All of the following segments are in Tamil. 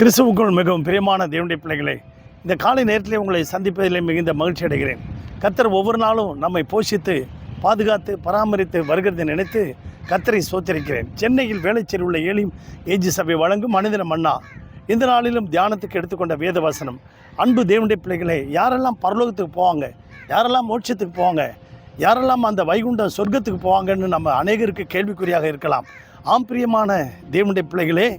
கிறிஸ்துவுக்குள் மிகவும் பிரியமான தேவனுடைய பிள்ளைகளே இந்த காலை நேரத்தில் உங்களை சந்திப்பதிலே மிகுந்த மகிழ்ச்சி அடைகிறேன். கத்தர் ஒவ்வொரு நாளும் நம்மை போஷித்து பாதுகாத்து பராமரித்து வருகிறதை நினைத்து கத்தரை சோத்தரிக்கிறேன் சென்னையில் வேலைச்சேரி உள்ள ஏலியும் ஏஜி சபை வழங்கும் மனிதன மன்னா இந்த நாளிலும் தியானத்துக்கு எடுத்துக்கொண்ட வேதவாசனம். அன்பு தேவனுடைய பிள்ளைகளே யாரெல்லாம் பரலோகத்துக்கு போவாங்க யாரெல்லாம் மோட்சத்துக்கு போவாங்க யாரெல்லாம் அந்த வைகுண்ட சொர்க்கத்துக்கு போவாங்கன்னு நம்ம அநேகருக்கு கேள்விக்குறியாக இருக்கலாம். ஆம் பிரியமான தேவனுடைய பிள்ளைகளே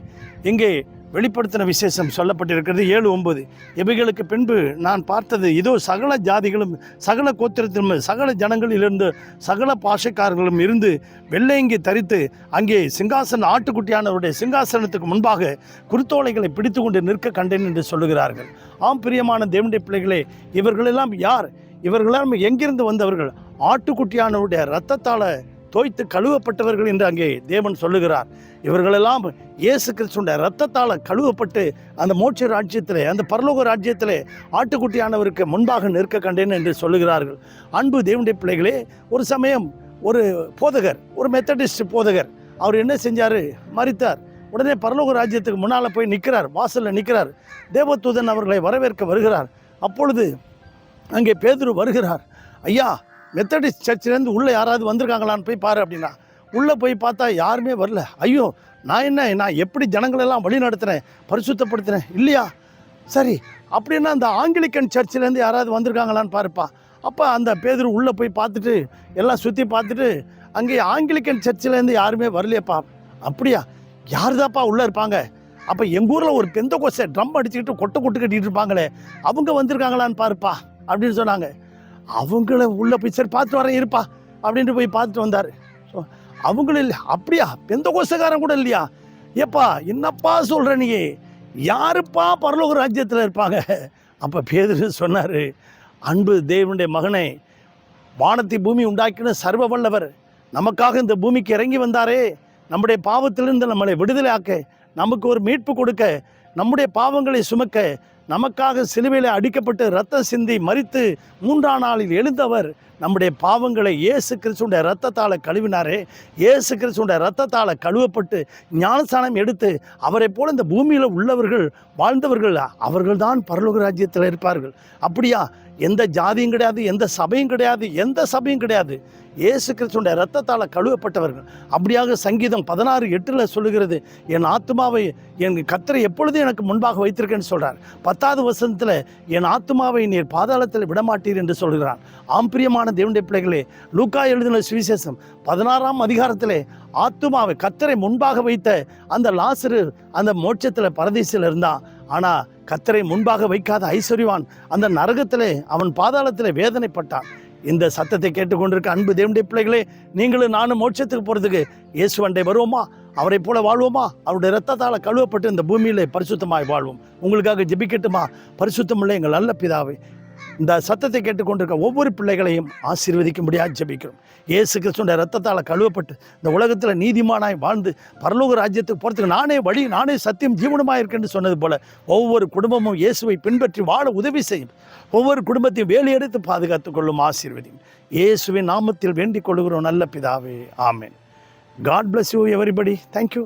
இங்கே வெளிப்படுத்தின விசேஷம் சொல்லப்பட்டிருக்கிறது. ஏழு ஒன்பது. இவைகளுக்கு பின்பு நான் பார்த்தது இதோ சகல ஜாதிகளும் சகல கோத்திரத்திலும் சகல ஜனங்களிலிருந்து சகல பாஷைக்காரர்களும் இருந்து வெள்ளையங்கி தரித்து அங்கே சிங்காசன ஆட்டுக்குட்டியானவருடைய சிங்காசனத்துக்கு முன்பாக குருத்தோலைகளை பிடித்து கொண்டு நிற்க கண்டேன் என்று சொல்லுகிறார்கள். ஆம் பிரியமான தேவனுடைய பிள்ளைகளே இவர்களெல்லாம் யார்? இவர்களெல்லாம் எங்கிருந்து வந்தவர்கள்? ஆட்டுக்குட்டியானவருடைய இரத்தத்தால் தோய்த்து கழுவப்பட்டவர்கள் என்று அங்கே தேவன் சொல்லுகிறார். இவர்களெல்லாம் இயேசு கிறிஸ்துடைய ரத்தத்தால் கழுவப்பட்டு அந்த மோட்ச ராஜ்யத்திலே அந்த பரலோக ராஜ்யத்திலே ஆட்டுக்குட்டியானவருக்கு முன்பாக நிற்க கண்டேன் என்று சொல்லுகிறார்கள். அன்பு தேவனுடைய பிள்ளைகளே ஒரு சமயம் ஒரு போதகர் ஒரு மெத்தடிஸ்ட் போதகர் அவர் என்ன செஞ்சார்? மறித்தார் உடனே பரலோக ராஜ்யத்துக்கு முன்னால் போய் நிற்கிறார் வாசலில் நிற்கிறார். தேவதூதன் அவர்களை வரவேற்க வருகிறார். அப்பொழுது அங்கே பேதுரு வருகிறார். ஐயா மெத்தடிஸ்ட் சர்ச்சிலேருந்து உள்ளே யாராவது வந்திருக்காங்களான்னு போய் பாரு அப்படின்னா உள்ளே போய் பார்த்தா யாருமே வரல. ஐயோ நான் என்ன நான் எப்படி ஜனங்களெல்லாம் வழி நடத்துகிறேன் பரிசுத்தப்படுத்துகிறேன் இல்லையா? சரி அப்படின்னா அந்த ஆங்கிலிக்கன் சர்ச்சிலேருந்து யாராவது வந்திருக்காங்களான்னு பாருப்பா. அப்போ அந்த பேதர் உள்ளே போய் பார்த்துட்டு எல்லாம் சுற்றி பார்த்துட்டு அங்கே ஆங்கிலிக்கன் சர்ச்சிலேருந்து யாருமே வரலையப்பா. அப்படியா? யாருதாப்பா உள்ளே இருப்பாங்க? அப்போ எங்கள் ஊரில் ஒரு பெந்த கொசை ட்ரம் அடிச்சுக்கிட்டு கொட்டை கொட்டு கட்டிகிட்டு இருப்பாங்களே அவங்க வந்திருக்காங்களான்னு பாருப்பா அப்படின்னு சொன்னாங்க. அவங்கள உள்ளே போய் சரி பார்த்துட்டு வரேன் இருப்பா அப்படின்ட்டு போய் பார்த்துட்டு வந்தார். ஸோ அவங்களும் இல்லை அப்படியா? பெந்த கோசக்காரன் கூட இல்லையா? ஏப்பா என்னப்பா சொல்கிற நீ? யாருப்பா பரலோக ராஜ்யத்தில் இருப்பாங்க? அப்போ பேதர் சொன்னார் அன்பு தேவனுடைய மகனை வானத்தை பூமி உண்டாக்கின சர்வ வல்லவர் நமக்காக இந்த பூமிக்கு இறங்கி வந்தாரே நம்முடைய பாவத்திலிருந்து நம்மளை விடுதலை ஆக்க நமக்கு ஒரு மீட்பு கொடுக்க நம்முடைய பாவங்களை சுமக்க நமக்காக சிலுவையில் அடிக்கப்பட்டு ரத்தம் சிந்தி மறித்து மூன்றாம் நாளில் எழுந்தவர் நம்முடைய பாவங்களை இயேசு கிறிஸ்துடைய ரத்தத்தால் கழுவினாரே. இயேசு கிறிஸ்துடைய ரத்தத்தால் கழுவப்பட்டு ஞானஸ்தானம் எடுத்து அவரை போல இந்த பூமியில் உள்ளவர்கள் வாழ்ந்தவர்கள் அவர்கள்தான் பரலோக ராஜ்யத்தில் இருப்பார்கள். அப்படியா? எந்த ஜாதியும் கிடையாது எந்த சபையும் கிடையாது எந்த சபையும் கிடையாது. இயேசு கிறிஸ்துடைய ரத்தத்தால் கழுவப்பட்டவர்கள். அப்படியாக சங்கீதம் பதினாறு எட்டில் சொல்லுகிறது என் ஆத்மாவை என் கத்தரை எப்பொழுது எனக்கு முன்பாக வைத்திருக்கேன்னு சொல்கிறார் பத்தாவது வசனத்தில் என் ஆத்மாவை நீர் பாதாளத்தில் விடமாட்டீர் என்று சொல்கிறான் ஆம்பிரியமான தேவனுடைய பிள்ளைகளே லூக்கா எழுதின சுவிசேஷம் பதினாறாம் அதிகாரத்திலே ஆத்துமாவை கத்தரை முன்பாக வைத்த அந்த லாசரு அந்த மோட்சத்தில் பரதேசில் இருந்தான். ஆனால் கத்தரை முன்பாக வைக்காத ஐஸ்வர்யவான் அந்த நரகத்திலே அவன் பாதாளத்தில் வேதனைப்பட்டான். இந்த சத்தத்தை கேட்டுக்கொண்டிருக்க அன்பு தேவனுடைய பிள்ளைகளே நீங்களும் நானும் மோட்சத்துக்கு போகிறதுக்கு இயேசுவண்டை வருவோமா? அவரை போல வாழ்வோமா? அவருடைய ரத்தத்தால் கழுவப்பட்டு இந்த பூமியிலே பரிசுத்தமாய் வாழ்வோம். உங்களுக்காக ஜெபிக்கட்டுமா? பரிசுத்தமுள்ள எங்கள் நல்ல பிதாவை இந்த சத்தத்தை கேட்டுக்கொண்டிருக்க ஒவ்வொரு பிள்ளைகளையும் ஆசீர்வதிக்கும்படியாக ஜபிக்கிறோம். இயேசு கிறிஸ்துடைய ரத்தத்தால் கழுவப்பட்டு இந்த உலகத்தில் நீதிமானாய் வாழ்ந்து பரலோக ராஜ்யத்துக்கு போகிறதுக்கு நானே வழி நானே சத்தியம் ஜீவனமாக இருக்கேன்னு சொன்னது போல ஒவ்வொரு குடும்பமும் இயேசுவை பின்பற்றி வாழ உதவி செய்யும். ஒவ்வொரு குடும்பத்தையும் வேலையெடுத்து பாதுகாத்துக் கொள்ளும் ஆசீர்வதியும். இயேசுவின் நாமத்தில் வேண்டிக் கொள்கிறோம் நல்ல பிதாவே. ஆமேன். God bless you everybody thank you